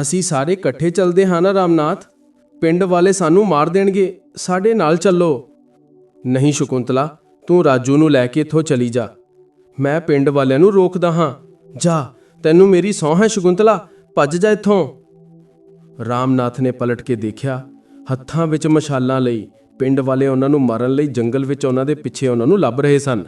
ਅਸੀਂ ਸਾਰੇ ਇਕੱਠੇ ਚੱਲਦੇ ਹਾਂ ਨਾ ਰਾਮਨਾਥ? ਪਿੰਡ ਵਾਲੇ ਸਾਨੂੰ ਮਾਰ ਦੇਣਗੇ। ਸਾਡੇ ਨਾਲ ਚੱਲੋ। ਨਹੀਂ ਸ਼ਕੁੰਤਲਾ, ਤੂੰ ਰਾਜੂ ਨੂੰ ਲੈ ਕੇ ਇੱਥੋਂ ਚਲੀ ਜਾ। ਮੈਂ ਪਿੰਡ ਵਾਲਿਆਂ ਨੂੰ ਰੋਕਦਾ ਹਾਂ। ਜਾ, ਤੈਨੂੰ ਮੇਰੀ ਸਹੁੰ ਹੈ ਸ਼ਕੁੰਤਲਾ। ਭੱਜ ਜਾ ਇੱਥੋਂ। ਰਾਮਨਾਥ ਨੇ ਪਲਟ ਕੇ ਦੇਖਿਆ, ਹੱਥਾਂ ਵਿੱਚ ਮਸ਼ਾਲਾਂ ਲਈ ਪਿੰਡ ਵਾਲੇ ਉਹਨਾਂ ਨੂੰ ਮਾਰਨ ਲਈ ਜੰਗਲ ਵਿੱਚ ਉਹਨਾਂ ਦੇ ਪਿੱਛੇ ਉਹਨਾਂ ਨੂੰ ਲੱਭ ਰਹੇ ਸਨ।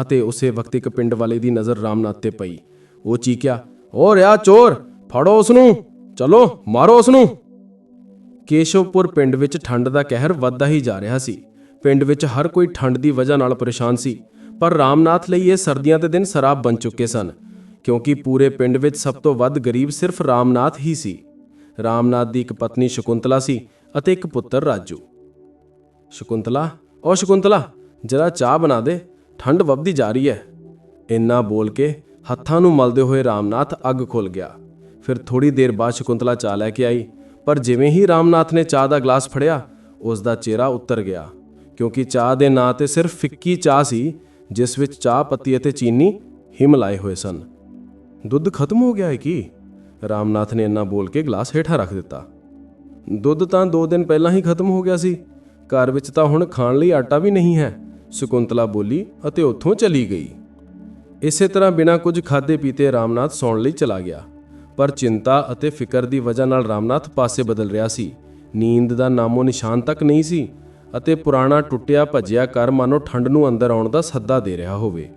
ਅਤੇ ਉਸੇ ਵਕਤ ਇੱਕ ਪਿੰਡ ਵਾਲੇ ਦੀ ਨਜ਼ਰ ਰਾਮਨਾਥ ਤੇ ਪਈ। ਉਹ ਚੀਕਿਆ, ਓ ਰਿਆ ਚੋਰ, ਫੜੋ ਉਸ ਨੂੰ ਚਲੋ, ਮਾਰੋ ਉਸ ਨੂੰ ਕੇਸ਼ਵਪੁਰ ਪਿੰਡ ਵਿੱਚ ਠੰਡ ਦਾ ਕਹਿਰ ਵੱਧਦਾ ਹੀ ਜਾ ਰਿਹਾ ਸੀ। ਪਿੰਡ ਵਿੱਚ ਹਰ ਕੋਈ ਠੰਡ ਦੀ ਵਜ੍ਹਾ ਨਾਲ ਪਰੇਸ਼ਾਨ ਸੀ, ਪਰ ਰਾਮਨਾਥ ਲਈ ਇਹ ਸਰਦੀਆਂ ਦੇ ਦਿਨ ਸ਼ਰਾਬ ਬਣ ਚੁੱਕੇ ਸਨ, ਕਿਉਂਕਿ ਪੂਰੇ ਪਿੰਡ ਵਿੱਚ ਸਭ ਤੋਂ ਵੱਧ ਗਰੀਬ ਸਿਰਫ ਰਾਮਨਾਥ ਹੀ ਸੀ। ਰਾਮਨਾਥ ਦੀ ਇੱਕ ਪਤਨੀ ਸ਼ਕੁੰਤਲਾ ਸੀ ਅਤੇ ਇੱਕ ਪੁੱਤਰ ਰਾਜੂ। ਸ਼ਕੁੰਤਲਾ, ਓ ਸ਼ਕੁੰਤਲਾ, ਜਰਾ ਚਾਹ ਬਣਾ ਦੇ, ਠੰਡ ਵੱਧਦੀ ਜਾ ਰਹੀ ਹੈ ਇੰਨਾ ਬੋਲ ਕੇ ਹੱਥਾਂ ਨੂੰ ਮਲਦੇ ਹੋਏ ਰਾਮਨਾਥ ਅੱਗ ਖੁੱਲ ਗਿਆ। ਫਿਰ ਥੋੜੀ ਦੇਰ ਬਾਅਦ ਸ਼ਕੁੰਤਲਾ ਚਾਹ ਲੈ ਕੇ ਆਈ। ਪਰ ਜਿਵੇਂ ਹੀ ਰਾਮਨਾਥ ਨੇ ਚਾਹ ਦਾ ਗਲਾਸ ਫੜਿਆ ਉਸ ਦਾ ਚਿਹਰਾ ਉੱਤਰ ਗਿਆ। ਕਿਉਂਕਿ ਚਾਹ ਦੇ ਨਾਂ ਤੇ ਸਿਰਫ ਫਿੱਕੀ ਚਾਹ ਸੀ, ਜਿਸ ਵਿੱਚ ਚਾਹ ਪੱਤੀ ਅਤੇ ਚੀਨੀ ਹਿਮ ਲਾਏ ਹੋਏ ਸਨ। ਦੁੱਧ ਖਤਮ ਹੋ ਗਿਆ ਹੈ ਕੀ? ਰਾਮਨਾਥ ਨੇ ਇੰਨਾ ਬੋਲ ਕੇ ਗਲਾਸ ਹੇਠਾਂ ਰੱਖ ਦਿੱਤਾ। ਦੁੱਧ ਤਾਂ 2 ਦਿਨ ਪਹਿਲਾਂ ਹੀ ਖਤਮ ਹੋ ਗਿਆ ਸੀ। ਘਰ ਵਿੱਚ ਤਾਂ ਹੁਣ ਖਾਣ ਲਈ ਆਟਾ ਵੀ ਨਹੀਂ ਹੈ, ਸ਼ਕੁੰਤਲਾ ਬੋਲੀ ਅਤੇ ਉੱਥੋਂ ਚਲੀ ਗਈ। ਇਸੇ ਤਰ੍ਹਾਂ ਬਿਨਾਂ ਕੁਝ ਖਾਦੇ ਪੀਤੇ ਰਾਮਨਾਥ ਸੌਣ ਲਈ ਚਲਾ ਗਿਆ। ਪਰ ਚਿੰਤਾ ਅਤੇ ਫਿਕਰ ਦੀ ਵਜ੍ਹਾ ਨਾਲ ਰਾਮਨਾਥ ਪਾਸੇ ਬਦਲ ਰਿਹਾ ਸੀ। ਨੀਂਦ ਦਾ ਨਾਮੋ ਨਿਸ਼ਾਨ ਤੱਕ ਨਹੀਂ ਸੀ ਅਤੇ ਪੁਰਾਣਾ ਟੁੱਟਿਆ ਭੱਜਿਆ ਕਰ ਮਾਨੋ ਠੰਡ ਨੂੰ ਅੰਦਰ ਆਉਣ ਦਾ ਸੱਦਾ ਦੇ ਰਿਹਾ ਹੋਵੇ।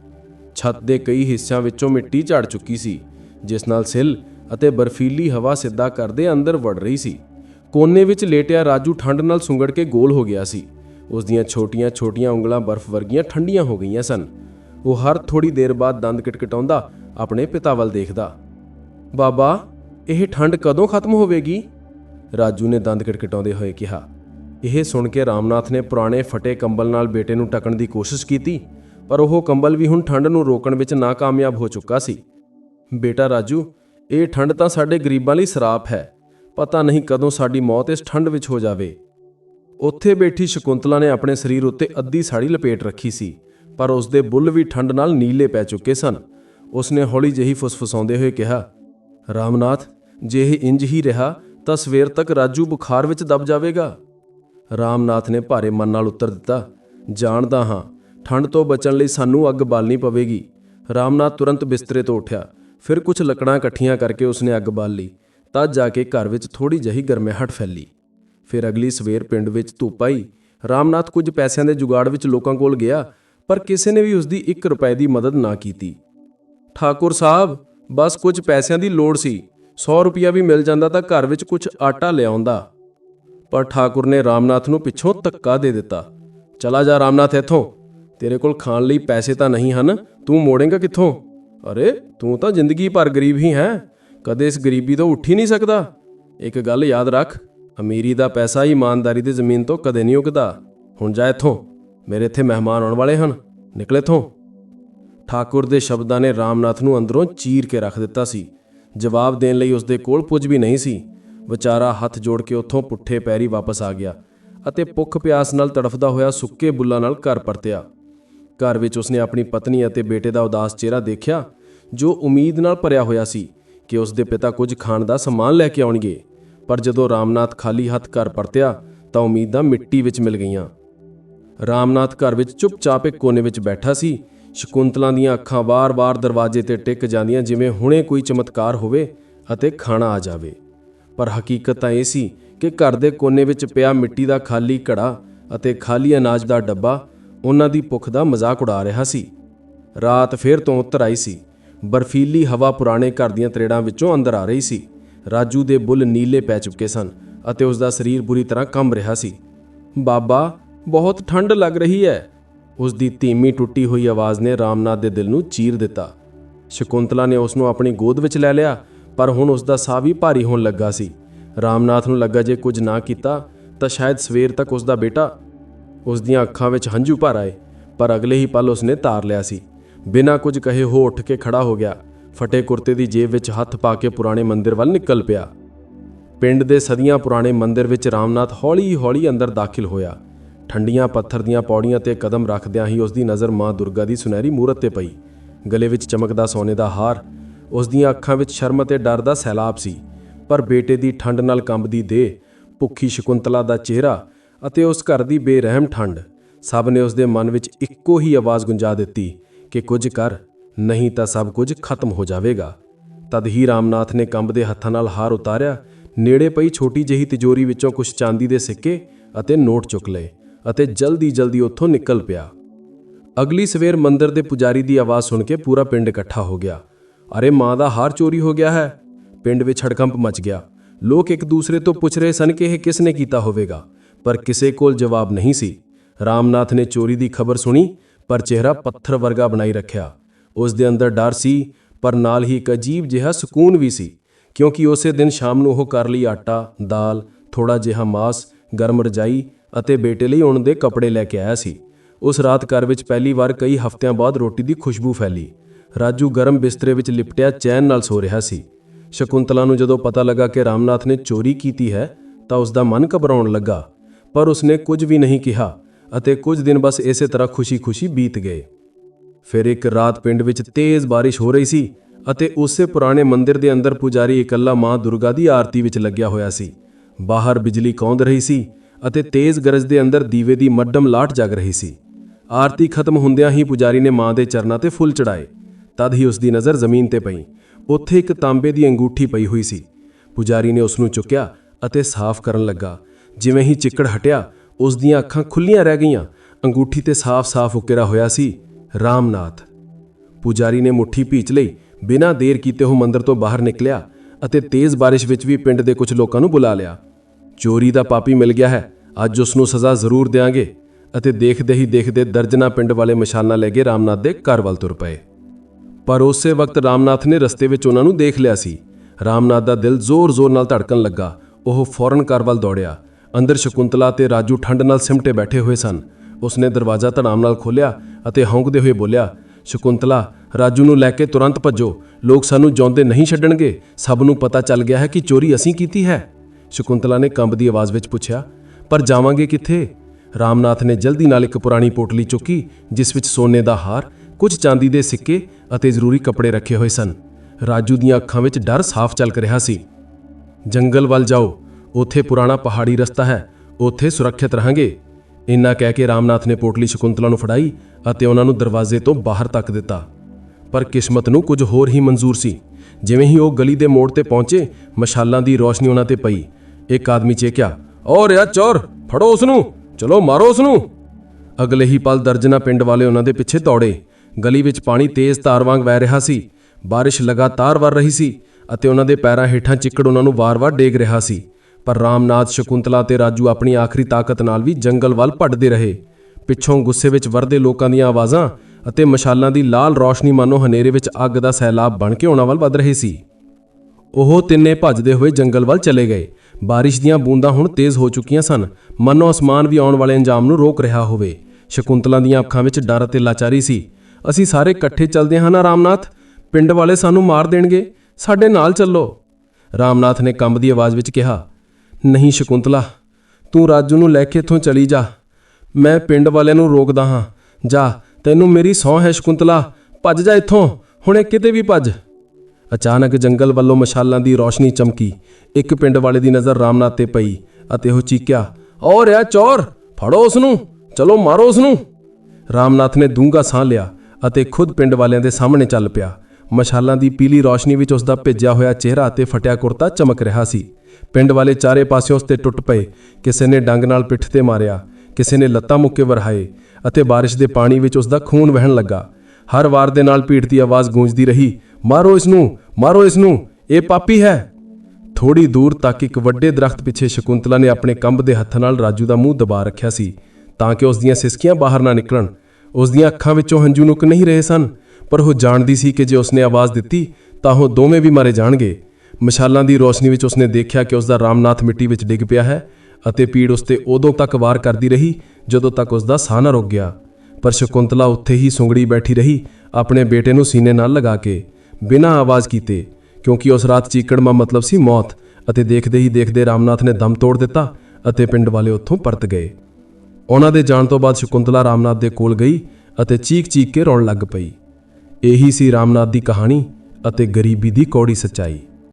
ਛੱਤ ਦੇ ਕਈ ਹਿੱਸਿਆਂ ਵਿੱਚੋਂ ਮਿੱਟੀ ਝੜ ਚੁੱਕੀ ਸੀ, ਜਿਸ ਨਾਲ ਸਿੱਲ ਅਤੇ ਬਰਫੀਲੀ ਹਵਾ ਸਿੱਧਾ ਕਰਦੇ ਅੰਦਰ ਵੜ ਰਹੀ ਸੀ। ਕੋਨੇ ਵਿੱਚ ਲੇਟਿਆ ਰਾਜੂ ਠੰਡ ਨਾਲ ਸੁੰਗੜ ਕੇ ਗੋਲ ਹੋ ਗਿਆ ਸੀ। ਉਸ ਦੀਆਂ ਛੋਟੀਆਂ-ਛੋਟੀਆਂ ਉਂਗਲਾਂ ਬਰਫ਼ ਵਰਗੀਆਂ ਠੰਡੀਆਂ ਹੋ ਗਈਆਂ ਸਨ। ਉਹ ਹਰ ਥੋੜੀ ਦੇਰ ਬਾਅਦ ਦੰਦ ਕਿਟਕਿਟਾਉਂਦਾ ਆਪਣੇ ਪਿਤਾ ਵੱਲ ਦੇਖਦਾ। ਬਾਬਾ, ਇਹ ਠੰਡ ਕਦੋਂ ਖਤਮ ਹੋਵੇਗੀ? ਰਾਜੂ ਨੇ ਦੰਦ ਕਿਟਕਿਟਾਉਂਦੇ ਹੋਏ ਕਿਹਾ। ਇਹ ਸੁਣ ਕੇ ਰਾਮਨਾਥ ਨੇ ਪੁਰਾਣੇ ਫਟੇ ਕੰਬਲ ਨਾਲ ਬੇਟੇ ਨੂੰ ਟਕਣ ਦੀ ਕੋਸ਼ਿਸ਼ ਕੀਤੀ, ਪਰ ਉਹ ਕੰਬਲ ਵੀ ਹੁਣ ਠੰਡ ਨੂੰ ਰੋਕਣ ਵਿੱਚ ਨਾਕਾਮਯਾਬ ਹੋ ਚੁੱਕਾ ਸੀ। ਬੇਟਾ ਰਾਜੂ, ਇਹ ਠੰਡ ਤਾਂ ਸਾਡੇ ਗਰੀਬਾਂ ਲਈ ਸਰਾਪ ਹੈ। ਪਤਾ ਨਹੀਂ ਕਦੋਂ ਸਾਡੀ ਮੌਤ ਇਸ ਠੰਡ ਵਿੱਚ ਹੋ ਜਾਵੇ। ਉੱਥੇ ਬੈਠੀ ਸ਼ਕੁੰਤਲਾ ਨੇ ਆਪਣੇ ਸਰੀਰ ਉੱਤੇ ਅੱਧੀ ਸਾੜੀ ਲਪੇਟ ਰੱਖੀ ਸੀ, ਪਰ ਉਸ ਦੇ ਬੁੱਲ ਵੀ ਠੰਡ ਨਾਲ ਨੀਲੇ ਪੈ ਚੁੱਕੇ ਸਨ। ਉਸ ਨੇ ਹੌਲੀ ਜਿਹੀ ਫੁਸਫੁਸਾਉਂਦੇ ਹੋਏ ਕਿਹਾ ਰਾਮਨਾਥ, ਜੇ ਇਹ ਇੰਜ ਹੀ ਰਿਹਾ, ਤਾਂ ਸਵੇਰ ਤੱਕ ਰਾਜੂ ਬੁਖਾਰ ਵਿੱਚ ਦਬ ਜਾਵੇਗਾ। ਰਾਮਨਾਥ ਨੇ ਭਾਰੇ ਮਨ ਨਾਲ ਉੱਤਰ ਦਿੱਤਾ, ਜਾਣਦਾ ਹਾਂ ਠੰਡ ਤੋਂ ਬਚਣ ਲਈ ਸਾਨੂੰ ਅੱਗ ਬਾਲਣੀ ਪਵੇਗੀ। ਰਾਮਨਾਥ ਤੁਰੰਤ ਬਿਸਤਰੇ ਤੋਂ ਉੱਠਿਆ, ਫਿਰ ਕੁਝ ਲੱਕੜਾਂ ਇਕੱਠੀਆਂ ਕਰਕੇ ਉਸਨੇ ਅੱਗ ਬਾਲ ਲਈ ਤਦ ਜਾ ਕੇ ਘਰ ਵਿੱਚ ਥੋੜੀ ਜਿਹੀ ਗਰਮੈਹਟ ਫੈਲੀ। ਫਿਰ ਅਗਲੀ ਸਵੇਰ ਪਿੰਡ ਵਿੱਚ ਧੁੱਪ ਆਈ, ਰਾਮਨਾਥ ਕੁਝ ਪੈਸਿਆਂ ਦੇ ਜੁਗਾੜ ਵਿੱਚ ਲੋਕਾਂ ਕੋਲ ਗਿਆ, ਪਰ ਕਿਸੇ ਨੇ ਵੀ ਉਸ ਦੀ 1 ਰੁਪਏ ਦੀ ਮਦਦ ਨਾ ਕੀਤੀ। ਠਾਕੁਰ ਸਾਹਿਬ ਬਸ ਕੁਝ ਪੈਸਿਆਂ ਦੀ ਲੋੜ ਸੀ। 100 ਰੁਪਿਆ ਵੀ ਮਿਲ ਜਾਂਦਾ ਤਾਂ ਘਰ ਵਿੱਚ ਕੁਝ ਆਟਾ ਲਿਆਉਂਦਾ ਪਰ ਠਾਕੁਰ ਨੇ ਰਾਮਨਾਥ ਨੂੰ ਪਿੱਛੋਂ ਧੱਕਾ ਦੇ ਦਿੱਤਾ। ਚਲਾ ਜਾ ਰਾਮਨਾਥ ਇੱਥੋਂ। ਤੇਰੇ ਕੋਲ ਖਾਣ ਲਈ ਪੈਸੇ ਤਾਂ ਨਹੀਂ ਹਨ। ਤੂੰ ਮੋੜੇਂਗਾ ਕਿੱਥੋਂ? ਅਰੇ, ਤੂੰ ਤਾਂ ਜ਼ਿੰਦਗੀ ਭਰ ਗਰੀਬ ਹੀ ਹੈ। ਕਦੇ ਇਸ ਗਰੀਬੀ ਤੋਂ ਉੱਠ ਹੀ ਨਹੀਂ ਸਕਦਾ। ਇੱਕ ਗੱਲ ਯਾਦ ਰੱਖ, ਅਮੀਰੀ ਦਾ ਪੈਸਾ ਇਮਾਨਦਾਰੀ ਦੀ ਜ਼ਮੀਨ ਤੋਂ ਕਦੇ ਨਹੀਂ ਉਗਦਾ। ਹੁਣ ਜਾ ਇੱਥੋਂ। ਮੇਰੇ ਇੱਥੇ ਮਹਿਮਾਨ ਆਉਣ ਵਾਲੇ ਹਨ। ਨਿਕਲੇ ਇੱਥੋਂ। ਠਾਕੁਰ ਦੇ ਸ਼ਬਦਾਂ ਨੇ ਰਾਮਨਾਥ ਨੂੰ ਅੰਦਰੋਂ ਚੀਰ ਕੇ ਰੱਖ ਦਿੱਤਾ ਸੀ। ਜਵਾਬ ਦੇਣ ਲਈ ਉਸਦੇ ਕੋਲ ਕੁਝ ਵੀ ਨਹੀਂ ਸੀ। ਵਿਚਾਰਾ ਹੱਥ ਜੋੜ ਕੇ ਉੱਥੋਂ ਪੁੱਠੇ ਪੈਰੀ ਵਾਪਸ ਆ ਗਿਆ ਅਤੇ ਭੁੱਖ ਪਿਆਸ ਨਾਲ ਤੜਫਦਾ ਹੋਇਆ ਸੁੱਕੇ ਬੁੱਲਾਂ ਨਾਲ ਘਰ ਪਰਤਿਆ। ਘਰ ਵਿੱਚ ਉਸਨੇ ਆਪਣੀ ਪਤਨੀ ਅਤੇ ਬੇਟੇ ਦਾ ਉਦਾਸ ਚਿਹਰਾ ਦੇਖਿਆ, ਜੋ ਉਮੀਦ ਨਾਲ ਭਰਿਆ ਹੋਇਆ ਸੀ ਕਿ ਉਸਦੇ ਪਿਤਾ ਕੁਝ ਖਾਣ ਦਾ ਸਮਾਨ ਲੈ ਕੇ ਆਉਣਗੇ। ਪਰ ਜਦੋਂ ਰਾਮਨਾਥ ਖਾਲੀ ਹੱਥ ਘਰ ਪਰਤਿਆ, ਤਾਂ ਉਮੀਦਾਂ ਮਿੱਟੀ ਵਿੱਚ ਮਿਲ ਗਈਆਂ। ਰਾਮਨਾਥ ਘਰ ਵਿੱਚ ਚੁੱਪਚਾਪ ਇੱਕ ਕੋਨੇ ਵਿੱਚ ਬੈਠਾ ਸੀ ਸ਼ਕੁੰਤਲਾ ਦੀਆਂ ਅੱਖਾਂ ਵਾਰ-ਵਾਰ ਦਰਵਾਜ਼ੇ ਤੇ ਟਿਕ ਜਾਂਦੀਆਂ, ਜਿਵੇਂ ਹੁਣੇ ਕੋਈ ਚਮਤਕਾਰ ਹੋਵੇ ਅਤੇ ਖਾਣਾ ਆ ਜਾਵੇ। ਪਰ ਹਕੀਕਤ ਤਾਂ ਇਹ ਸੀ ਕਿ ਘਰ ਦੇ ਕੋਨੇ ਵਿੱਚ ਪਿਆ ਮਿੱਟੀ ਦਾ ਖਾਲੀ ਘੜਾ ਅਤੇ ਖਾਲੀ ਅਨਾਜ ਦਾ ਡੱਬਾ ਉਹਨਾਂ ਦੀ ਭੁੱਖ ਦਾ ਮਜ਼ਾਕ ਉਡਾ ਰਿਹਾ ਸੀ। ਰਾਤ ਫੇਰ ਤੋਂ ਉੱਤਰ ਆਈ ਸੀ। ਬਰਫੀਲੀ ਹਵਾ ਪੁਰਾਣੇ ਘਰ ਦੀਆਂ ਤਰੇੜਾਂ ਵਿੱਚੋਂ ਅੰਦਰ ਆ ਰਹੀ ਸੀ। ਰਾਜੂ ਦੇ ਬੁੱਲ ਨੀਲੇ ਪੈ ਚੁੱਕੇ ਸਨ ਅਤੇ ਉਸ ਦਾ ਸਰੀਰ ਬੁਰੀ ਤਰ੍ਹਾਂ ਕੰਬ ਰਿਹਾ ਸੀ। ਬਾਬਾ, ਬਹੁਤ ਠੰਡ ਲੱਗ ਰਹੀ ਹੈ। ਉਸ ਦੀ ਧੀਮੀ ਟੁੱਟੀ ਹੋਈ ਆਵਾਜ਼ ਨੇ ਰਾਮਨਾਥ ਦੇ ਦਿਲ ਨੂੰ ਚੀਰ ਦਿੱਤਾ। ਸ਼ਕੁੰਤਲਾ ਨੇ ਉਸ ਨੂੰ ਆਪਣੀ ਗੋਦ ਵਿੱਚ ਲੈ ਲਿਆ, ਪਰ ਹੁਣ ਉਸ ਦਾ ਸਾਹ ਵੀ ਭਾਰੀ ਹੋਣ ਲੱਗਾ ਸੀ। ਰਾਮਨਾਥ ਨੂੰ ਲੱਗਾ ਜੇ ਕੁਝ ਨਾ ਕੀਤਾ, ਤਾਂ ਸ਼ਾਇਦ ਸਵੇਰ ਤੱਕ ਉਸ ਦਾ ਬੇਟਾ ਉਸ ਦੀਆਂ ਅੱਖਾਂ ਵਿੱਚ ਹੰਝੂ ਭਰ ਆਏ, ਪਰ ਅਗਲੇ ਹੀ ਪਲ ਉਸਨੇ ਤਾਰ ਲਿਆ ਸੀ। ਬਿਨਾਂ ਕੁਝ ਕਹੇ ਹੋ ਉੱਠ ਕੇ ਖੜਾ ਹੋ ਗਿਆ। ਫਟੇ ਕੁਰਤੇ ਦੀ ਜੇਬ ਵਿੱਚ ਹੱਥ ਪਾ ਕੇ ਪੁਰਾਣੇ ਮੰਦਿਰ ਵੱਲ ਨਿਕਲ ਪਿਆ। ਪਿੰਡ ਦੇ ਸਦੀਆਂ ਪੁਰਾਣੇ ਮੰਦਿਰ ਵਿੱਚ ਰਾਮਨਾਥ ਹੌਲੀ-ਹੌਲੀ ਅੰਦਰ ਦਾਖਲ ਹੋਇਆ। ਠੰਡੀਆਂ ਪੱਥਰ ਦੀਆਂ ਪੌੜੀਆਂ ਤੇ ਕਦਮ ਰੱਖਦਿਆਂ ਹੀ ਉਸ ਦੀ ਨਜ਼ਰ ਮਾਂ ਦੁਰਗਾ ਦੀ ਸੁਨਹਿਰੀ ਮੂਰਤ ਤੇ ਪਈ। ਗਲੇ ਵਿੱਚ ਚਮਕਦਾ ਸੋਨੇ ਦਾ ਹਾਰ ਉਸ ਦੀਆਂ ਅੱਖਾਂ ਵਿੱਚ ਸ਼ਰਮ ਅਤੇ ਡਰ ਦਾ ਸੈਲਾਬ ਸੀ। ਪਰ ਬੇਟੇ ਦੀ ਠੰਡ ਨਾਲ ਕੰਬਦੀ ਦੇਹ, ਭੁੱਖੀ ਸ਼ਕੁੰਤਲਾ ਦਾ ਚਿਹਰਾ ਅਤੇ ਉਸ ਘਰ ਦੀ ਬੇਰਹਿਮ ਠੰਡ ਸਭ ਨੇ ਉਸ ਦੇ ਮਨ ਵਿੱਚ ਇੱਕੋ ਹੀ ਆਵਾਜ਼ ਗੁੰਜਾ ਦਿੱਤੀ ਕਿ ਕੁਝ ਕਰ, ਨਹੀਂ ਤਾਂ ਸਭ ਕੁਝ ਖਤਮ ਹੋ ਜਾਵੇਗਾ। ਤਦ ਹੀ ਰਾਮਨਾਥ ਨੇ ਕੰਬਦੇ ਹੱਥਾਂ ਨਾਲ ਹਾਰ ਉਤਾਰਿਆ, ਨੇੜੇ ਪਈ ਛੋਟੀ ਜਿਹੀ ਤਿਜੋਰੀ ਵਿੱਚੋਂ ਕੁਝ ਚਾਂਦੀ ਦੇ ਸਿੱਕੇ ਅਤੇ ਨੋਟ ਚੁੱਕ ਲਏ। ਅਤੇ ਜਲਦੀ-ਜਲਦੀ ਉੱਥੋਂ ਨਿਕਲ ਪਿਆ। ਅਗਲੀ ਸਵੇਰ ਮੰਦਰ ਦੇ ਪੁਜਾਰੀ ਦੀ ਆਵਾਜ਼ ਸੁਣ ਕੇ ਪੂਰਾ ਪਿੰਡ ਇਕੱਠਾ ਹੋ ਗਿਆ। ਅਰੇ ਮਾਂ ਦਾ ਹਾਰ ਚੋਰੀ ਹੋ ਗਿਆ ਹੈ। ਪਿੰਡ ਵਿੱਚ ਹੜਕੰਪ ਮਚ ਗਿਆ। ਲੋਕ ਇੱਕ ਦੂਸਰੇ ਤੋਂ ਪੁੱਛ ਰਹੇ ਸਨ ਕਿ ਇਹ ਕਿਸ ਨੇ ਕੀਤਾ ਹੋਵੇਗਾ, ਪਰ ਕਿਸੇ ਕੋਲ ਜਵਾਬ ਨਹੀਂ ਸੀ। ਰਾਮਨਾਥ ਨੇ ਚੋਰੀ ਦੀ ਖਬਰ ਸੁਣੀ, ਪਰ ਚਿਹਰਾ ਪੱਥਰ ਵਰਗਾ ਬਣਾਈ ਰੱਖਿਆ। ਉਸ ਦੇ ਅੰਦਰ ਡਰ ਸੀ, ਪਰ ਨਾਲ ਹੀ ਇੱਕ ਅਜੀਬ ਜਿਹਾ ਸਕੂਨ ਵੀ ਸੀ, ਕਿਉਂਕਿ ਉਸੇ ਦਿਨ ਸ਼ਾਮ ਨੂੰ ਉਹ ਕਰ ਲਈ ਆਟਾ, ਦਾਲ ਥੋੜਾ ਜਿਹਾ ਮਾਸ, ਗਰਮ ਰਜਾਈ ਅਤੇ ਬੇਟੇ ਲਈ ਉਹਨਾਂ ਦੇ ਕੱਪੜੇ ਲੈ ਕੇ ਆਇਆ ਸੀ। ਉਸ ਰਾਤ ਘਰ ਵਿੱਚ ਪਹਿਲੀ ਵਾਰ ਕਈ ਹਫ਼ਤਿਆਂ ਬਾਅਦ ਰੋਟੀ ਦੀ ਖੁਸ਼ਬੂ ਫੈਲੀ। ਰਾਜੂ ਗਰਮ ਬਿਸਤਰੇ ਵਿੱਚ ਲਿਪਟਿਆ ਚੈਨ ਨਾਲ ਸੋ ਰਿਹਾ ਸੀ। ਸ਼ਕੁੰਤਲਾ ਨੂੰ ਜਦੋਂ ਪਤਾ ਲੱਗਾ ਕਿ ਰਾਮਨਾਥ ਨੇ ਚੋਰੀ ਕੀਤੀ ਹੈ, ਤਾਂ ਉਸ ਦਾ ਮਨ ਘਬਰਾਉਣ ਲੱਗਾ। ਪਰ ਉਸਨੇ ਕੁਝ ਵੀ ਨਹੀਂ ਕਿਹਾ ਅਤੇ ਕੁਝ ਦਿਨ ਬਸ ਇਸੇ ਤਰ੍ਹਾਂ ਖੁਸ਼ੀ-ਖੁਸ਼ੀ ਬੀਤ ਗਏ। ਫਿਰ ਇੱਕ ਰਾਤ ਪਿੰਡ ਵਿੱਚ ਤੇਜ਼ ਬਾਰਿਸ਼ ਹੋ ਰਹੀ ਸੀ ਅਤੇ ਉਸੇ ਪੁਰਾਣੇ ਮੰਦਿਰ ਦੇ ਅੰਦਰ ਪੁਜਾਰੀ ਇਕੱਲਾ ਮਾਂ ਦੁਰਗਾ ਦੀ ਆਰਤੀ ਵਿੱਚ ਲੱਗਿਆ ਹੋਇਆ ਸੀ। ਬਾਹਰ ਬਿਜਲੀ ਕੌਂਦ ਰਹੀ ਸੀ ਅਤੇ ਤੇਜ਼ ਗਰਜ ਦੇ ਅੰਦਰ ਦੀਵੇ ਦੀ ਮੱਡਮ ਲਾਟ ਜਗ ਰਹੀ ਸੀ। ਆਰਤੀ ਖਤਮ ਹੁੰਦਿਆਂ ਹੀ ਪੁਜਾਰੀ ਨੇ ਮਾਂ ਦੇ ਚਰਨਾਂ ਤੇ ਫੁੱਲ ਚੜਾਏ ਤਦ ਹੀ ਉਸ ਦੀ ਨਜ਼ਰ ਜ਼ਮੀਨ ਤੇ ਪਈ। ਉੱਥੇ ਇੱਕ ਤਾਂਬੇ ਦੀ ਅੰਗੂਠੀ ਪਈ ਹੋਈ ਸੀ। ਪੁਜਾਰੀ ਨੇ ਉਸ ਨੂੰ ਚੁੱਕਿਆ ਅਤੇ ਸਾਫ਼ ਕਰਨ ਲੱਗਾ। ਜਿਵੇਂ ਹੀ ਚਿੱਕੜ ਹਟਿਆ ਉਸ ਦੀਆਂ ਅੱਖਾਂ ਖੁੱਲੀਆਂ ਰਹਿ ਗਈਆਂ। ਅੰਗੂਠੀ ਤੇ ਸਾਫ਼-ਸਾਫ਼ ਉਕੇਰਾ ਹੋਇਆ ਸੀ, ਰਾਮਨਾਥ। ਪੁਜਾਰੀ ਨੇ ਮੁੱਠੀ ਭੀਚ ਲਈ, ਬਿਨਾਂ ਦੇਰ ਕੀਤੇ ਉਹ ਮੰਦਰ ਤੋਂ ਬਾਹਰ ਨਿਕਲਿਆ ਅਤੇ ਤੇਜ਼ ਬਾਰਿਸ਼ ਵਿੱਚ ਵੀ ਪਿੰਡ ਦੇ ਕੁਝ ਲੋਕਾਂ ਨੂੰ ਬੁਲਾ ਲਿਆ। ਚੋਰੀ ਦਾ ਪਾਪੀ ਮਿਲ ਗਿਆ ਹੈ। ਅੱਜ ਉਸ ਨੂੰ ਸਜ਼ਾ ਜ਼ਰੂਰ ਦੇਵਾਂਗੇ ਅਤੇ ਦੇਖਦੇ ਹੀ ਦੇਖਦੇ ਦਰਜਨਾ ਪਿੰਡ ਵਾਲੇ ਮਸ਼ਾਲਾਂ ਲੈ ਕੇ ਰਾਮਨਾਥ ਦੇ ਘਰ ਵੱਲ ਤੁਰ ਪਏ। ਪਰ ਉਸੇ ਵਕਤ ਰਾਮਨਾਥ ਨੇ ਰਸਤੇ ਵਿੱਚ ਉਹਨਾਂ ਨੂੰ ਦੇਖ ਲਿਆ ਸੀ। ਰਾਮਨਾਥ ਦਾ ਦਿਲ ਜ਼ੋਰ-ਜ਼ੋਰ ਨਾਲ ਧੜਕਣ ਲੱਗਾ। ਉਹ ਫੌਰਨ ਘਰ ਵੱਲ ਦੌੜਿਆ। ਅੰਦਰ ਸ਼ਕੁੰਤਲਾ ਤੇ ਰਾਜੂ ਠੰਡ ਨਾਲ ਸਿਮਟੇ ਬੈਠੇ ਹੋਏ ਸਨ। ਉਸਨੇ ਦਰਵਾਜ਼ਾ ਧੜਾਮ ਨਾਲ ਖੋਲ੍ਹਿਆ ਅਤੇ ਹੌਂਕਦੇ ਹੋਏ ਬੋਲਿਆ, ਸ਼ਕੁੰਤਲਾ, ਰਾਜੂ ਨੂੰ ਲੈ ਕੇ ਤੁਰੰਤ ਭੱਜੋ। ਲੋਕ ਸਾਨੂੰ ਜਿਉਂਦੇ ਨਹੀਂ ਛੱਡਣਗੇ। ਸਭ ਨੂੰ ਪਤਾ ਚੱਲ ਗਿਆ ਹੈ ਕਿ ਚੋਰੀ ਅਸੀਂ ਕੀਤੀ ਹੈ। ਸ਼ਕੁੰਤਲਾ ਨੇ ਕੰਬਦੀ ਆਵਾਜ਼ ਵਿੱਚ ਪੁੱਛਿਆ, ਪਰ ਜਾਵਾਂਗੇ ਕਿੱਥੇ? ਰਾਮਨਾਥ ਨੇ ਜਲਦੀ ਨਾਲ ਇੱਕ ਪੁਰਾਣੀ ਪੋਟਲੀ ਚੁੱਕੀ, ਜਿਸ ਵਿੱਚ ਸੋਨੇ ਦਾ ਹਾਰ, ਕੁਝ ਚਾਂਦੀ ਦੇ ਸਿੱਕੇ ਅਤੇ ਜ਼ਰੂਰੀ ਕੱਪੜੇ ਰੱਖੇ ਹੋਏ ਸਨ। ਰਾਜੂ ਦੀਆਂ ਅੱਖਾਂ ਵਿੱਚ ਡਰ ਸਾਫ਼ ਝਲਕ ਰਿਹਾ ਸੀ। ਜੰਗਲ ਵੱਲ ਜਾਓ, ਉੱਥੇ ਪੁਰਾਣਾ ਪਹਾੜੀ ਰਸਤਾ ਹੈ, ਉੱਥੇ ਸੁਰੱਖਿਅਤ ਰਹਾਂਗੇ। ਇੰਨਾ ਕਹਿ ਕੇ ਰਾਮਨਾਥ ਨੇ ਪੋਟਲੀ ਸ਼ਕੁੰਤਲਾ ਨੂੰ ਫੜਾਈ ਅਤੇ ਉਹਨਾਂ ਨੂੰ ਦਰਵਾਜ਼ੇ ਤੋਂ ਬਾਹਰ ਤੱਕ ਦਿੱਤਾ। ਪਰ ਕਿਸਮਤ ਨੂੰ ਕੁਝ ਹੋਰ ਹੀ ਮਨਜ਼ੂਰ ਸੀ। ਜਿਵੇਂ ਹੀ ਉਹ ਗਲੀ ਦੇ ਮੋੜ ਤੇ ਪਹੁੰਚੇ, ਮਸ਼ਾਲਾਂ ਦੀ ਰੋਸ਼ਨੀ ਉਹਨਾਂ ਤੇ ਪਈ। ਇੱਕ ਆਦਮੀ ਚੇਕਿਆ ਓ ਰਿਆ ਚੋਰ, ਫੜੋ ਉਸ ਨੂੰ ਚਲੋ ਮਾਰੋ ਉਸ ਨੂੰ ਅਗਲੇ ਹੀ ਪਲ ਦਰਜਨਾ ਪਿੰਡ ਵਾਲੇ ਉਹਨਾਂ ਦੇ ਪਿੱਛੇ ਦੌੜੇ। ਗਲੀ ਵਿੱਚ ਪਾਣੀ ਤੇਜ਼ ਧਾਰ ਵਾਂਗ ਵਹਿ ਰਿਹਾ ਸੀ। ਬਾਰਿਸ਼ ਲਗਾਤਾਰ ਵਰ ਰਹੀ ਸੀ ਅਤੇ ਉਹਨਾਂ ਦੇ ਪੈਰਾਂ ਹੇਠਾਂ ਚਿੱਕੜ ਉਹਨਾਂ ਨੂੰ ਵਾਰ-ਵਾਰ ਡੇਗ ਰਿਹਾ ਸੀ। ਪਰ ਰਾਮਨਾਥ, ਸ਼ਕੁੰਤਲਾ ਤੇ ਰਾਜੂ ਆਪਣੀ ਆਖਰੀ ਤਾਕਤ ਨਾਲ ਵੀ ਜੰਗਲ ਵੱਲ ਭੱਜਦੇ ਰਹੇ। ਪਿੱਛੋਂ ਗੁੱਸੇ ਵਿੱਚ ਵਰਦੇ ਲੋਕਾਂ ਦੀਆਂ ਆਵਾਜ਼ਾਂ ਅਤੇ ਮਸ਼ਾਲਾਂ ਦੀ ਲਾਲ ਰੌਸ਼ਨੀ ਮਾਨੋ ਹਨੇਰੇ ਵਿੱਚ ਅੱਗ ਦਾ ਸੈਲਾਬ ਬਣ ਕੇ ਉਹਨਾਂ ਵੱਲ ਵੱਧ ਰਹੀ ਸੀ। ਉਹ ਤਿੰਨੇ ਭੱਜਦੇ ਹੋਏ ਜੰਗਲ ਵੱਲ ਚਲੇ ਗਏ। ਬਾਰਿਸ਼ ਦੀਆਂ ਬੂੰਦਾਂ ਹੁਣ ਤੇਜ਼ ਹੋ ਚੁੱਕੀਆਂ ਸਨ। ਮਨੋ ਅਸਮਾਨ ਵੀ ਆਉਣ ਵਾਲੇ ਅੰਜਾਮ ਨੂੰ ਰੋਕ ਰਿਹਾ ਹੋਵੇ। ਸ਼ਕੁੰਤਲਾ ਦੀਆਂ ਅੱਖਾਂ ਵਿੱਚ ਡਰ ਅਤੇ ਲਾਚਾਰੀ ਸੀ। ਅਸੀਂ ਸਾਰੇ ਇਕੱਠੇ ਚੱਲਦੇ ਹਾਂ ਨਾ ਰਾਮਨਾਥ? ਪਿੰਡ ਵਾਲੇ ਸਾਨੂੰ ਮਾਰ ਦੇਣਗੇ। ਸਾਡੇ ਨਾਲ ਚੱਲੋ। ਰਾਮਨਾਥ ਨੇ ਕੰਬਦੀ ਆਵਾਜ਼ ਵਿੱਚ ਕਿਹਾ, ਨਹੀਂ ਸ਼ਕੁੰਤਲਾ, ਤੂੰ ਰਾਜੂ ਨੂੰ ਲੈ ਕੇ ਇੱਥੋਂ ਚਲੀ ਜਾ। ਮੈਂ ਪਿੰਡ ਵਾਲਿਆਂ ਨੂੰ ਰੋਕਦਾ ਹਾਂ। ਜਾ, ਤੈਨੂੰ ਮੇਰੀ ਸਹੁੰ ਹੈ ਸ਼ਕੁੰਤਲਾ। ਭੱਜ ਜਾ ਇੱਥੋਂ। ਹੁਣੇ ਕਿਤੇ ਵੀ ਭੱਜ। ਅਚਾਨਕ ਜੰਗਲ ਵੱਲੋਂ ਮਸ਼ਾਲਾਂ ਦੀ ਰੌਸ਼ਨੀ ਚਮਕੀ। ਇੱਕ ਪਿੰਡ ਵਾਲੇ ਦੀ ਨਜ਼ਰ ਰਾਮਨਾਥ ਤੇ ਪਈ ਅਤੇ ਉਹ ਚੀਕਿਆ ਔਰ ਰਿਆ ਚੋਰ, ਫੜੋ ਉਸ ਨੂੰ ਚਲੋ ਮਾਰੋ ਉਸ ਨੂੰ ਰਾਮਨਾਥ ਨੇ ਡੂੰਘਾ ਸਾਹ ਲਿਆ ਅਤੇ ਖੁਦ ਪਿੰਡ ਵਾਲਿਆਂ ਦੇ ਸਾਹਮਣੇ ਚੱਲ ਪਿਆ। ਮਸ਼ਾਲਾਂ ਦੀ ਪੀਲੀ ਰੌਸ਼ਨੀ ਵਿੱਚ ਉਸ ਦਾ ਭਿੱਜਿਆ ਹੋਇਆ ਚਿਹਰਾ ਅਤੇ ਫਟਿਆ ਕੁਰਤਾ ਚਮਕ ਰਿਹਾ ਸੀ। ਪਿੰਡ ਵਾਲੇ ਚਾਰੇ ਪਾਸਿਓਂ ਉਸ ਤੇ ਟੁੱਟ ਪਏ। ਕਿਸੇ ਨੇ ਡੰਗ ਨਾਲ ਪਿੱਠ ਤੇ ਮਾਰਿਆ, ਕਿਸੇ ਨੇ ਲੱਤਾਂ ਮੁੱਕੇ ਵਰਹਾਏ ਅਤੇ ਬਾਰਿਸ਼ ਦੇ ਪਾਣੀ ਵਿੱਚ ਉਸ ਦਾ ਖੂਨ ਵਹਿਣ ਲੱਗਾ। ਹਰ ਵਾਰ ਦੇ ਨਾਲ ਭੀੜ ਦੀ ਆਵਾਜ਼ ਗੂੰਜਦੀ ਰਹੀ ਮਾਰੋ ਇਸ ਨੂੰ ਮਾਰੋ ਇਸ ਨੂੰ ਇਹ ਪਾਪੀ ਹੈ। ਥੋੜੀ ਦੂਰ ਤੱਕ ਇੱਕ ਵੱਡੇ ਦਰਖਤ ਪਿੱਛੇ ਸ਼ਕੁੰਤਲਾ ਨੇ ਆਪਣੇ ਕੰਬਦੇ ਹੱਥ ਨਾਲ ਰਾਜੂ ਦਾ ਮੂੰਹ ਦਬਾ ਰੱਖਿਆ ਸੀ, ਤਾਂ ਕਿ ਉਸ ਦੀਆਂ ਸਿਸਕੀਆਂ ਬਾਹਰ ਨਾ ਨਿਕਲਣ। ਉਸ ਦੀਆਂ ਅੱਖਾਂ ਵਿੱਚੋਂ ਹੰਝੂ ਨੁਕ ਨਹੀਂ ਰਹੇ ਸਨ, ਪਰ ਉਹ ਜਾਣਦੀ ਸੀ ਕਿ ਜੇ ਉਸਨੇ ਆਵਾਜ਼ ਦਿੱਤੀ, ਤਾਂ ਉਹ ਦੋਵੇਂ ਵੀ ਮਾਰੇ ਜਾਣਗੇ। ਮਸ਼ਾਲਾਂ ਦੀ ਰੋਸ਼ਨੀ ਵਿੱਚ ਉਸਨੇ ਦੇਖਿਆ ਕਿ ਉਸ ਦਾ ਰਾਮਨਾਥ ਮਿੱਟੀ ਵਿੱਚ ਡਿੱਗ ਪਿਆ ਹੈ ਅਤੇ ਪੀੜ ਉਸ ਤੇ ਉਦੋਂ ਤੱਕ ਵਾਰ ਕਰਦੀ ਰਹੀ, ਜਦੋਂ ਤੱਕ ਉਸ ਦਾ ਸਾਹ ਨਾ ਰੁਕ ਗਿਆ। ਪਰ ਸ਼ਕੁੰਤਲਾ ਉੱਥੇ ਹੀ ਸੁੰਗੜੀ ਬੈਠੀ ਰਹੀ, ਆਪਣੇ ਬੇਟੇ ਨੂੰ ਸੀਨੇ ਨਾਲ ਲਗਾ ਕੇ। ਬਿਨਾਂ ਆਵਾਜ਼ ਕੀਤੇ, ਕਿਉਂਕਿ ਉਸ ਰਾਤ ਚੀਕੜ ਦਾ ਮਤਲਬ ਸੀ ਮੌਤ ਅਤੇ ਦੇਖਦੇ ਹੀ ਦੇਖਦੇ ਰਾਮਨਾਥ ਨੇ ਦਮ ਤੋੜ ਦਿੱਤਾ ਅਤੇ ਪਿੰਡ ਵਾਲੇ ਉੱਥੋਂ ਪਰਤ ਗਏ। ਉਹਨਾਂ ਦੇ ਜਾਣ ਤੋਂ ਬਾਅਦ ਸ਼ਕੁੰਤਲਾ ਰਾਮਨਾਥ ਦੇ ਕੋਲ ਗਈ ਅਤੇ ਚੀਕ-ਚੀਕ ਕੇ ਰੋਣ ਲੱਗ ਪਈ। ਇਹੀ ਸੀ ਰਾਮਨਾਥ ਦੀ ਕਹਾਣੀ ਅਤੇ ਗਰੀਬੀ ਦੀ ਕੌੜੀ ਸੱਚਾਈ।